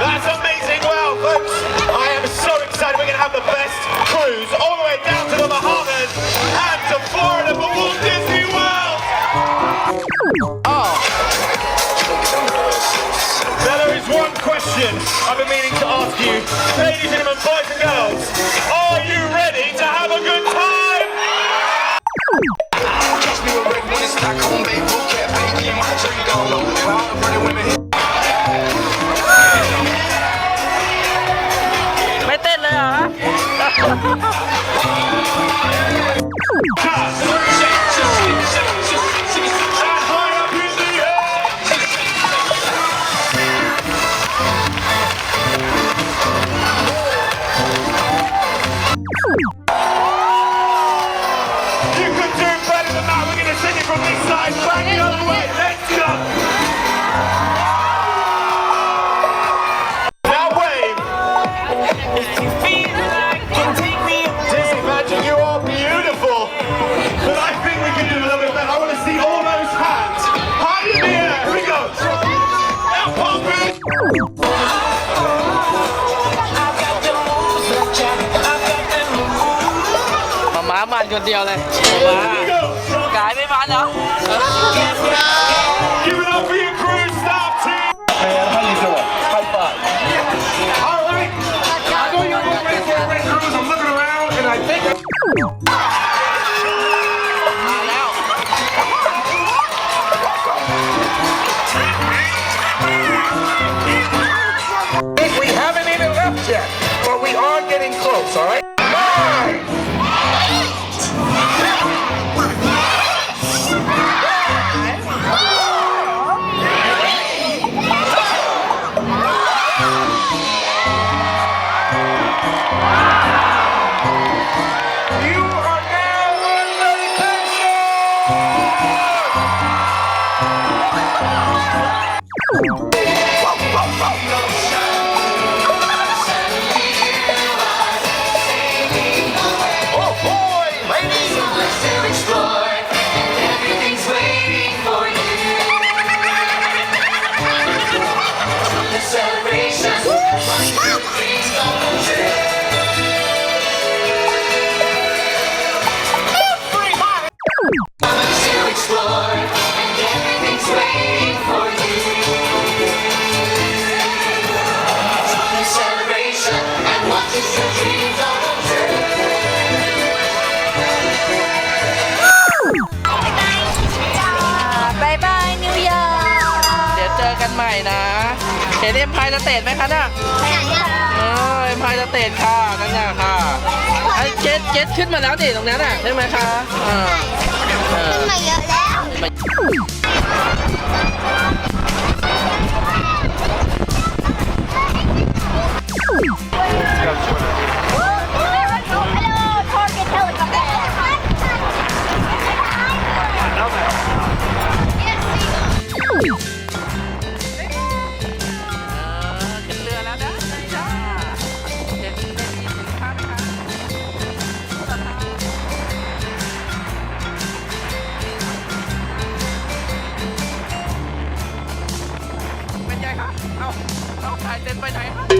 That's amazing. Well, folks, I am so excited. We're going to have the best cruise all the way down to the Bahamas and to Florida for Walt Disney World. You do better than that. We're going to sing it from this side. Bang the other way. Let's go. มาม้ามันคนเดียวเลยมา Here we go. กายไม่มันเหรอ Give it up for your cruise staff team. how you doing? High five. All right. I know you're all ready for a red cruise. I'm looking around and I think. มาแล้ว think we haven't even left yet, but we are getting close, all right? ใหม่นะ เห็นเอ็มพายสเตทไหมคะน่ะเออเอ็มพายสเตทค่ะนั่นน่ะค่ะไอ้เจ็ดเจ็ดขึ้นมาแล้วดิตรงนั้นน่ะใช่ไหมคะเออเออขึ้นมาเยอะแล้ว 再过来打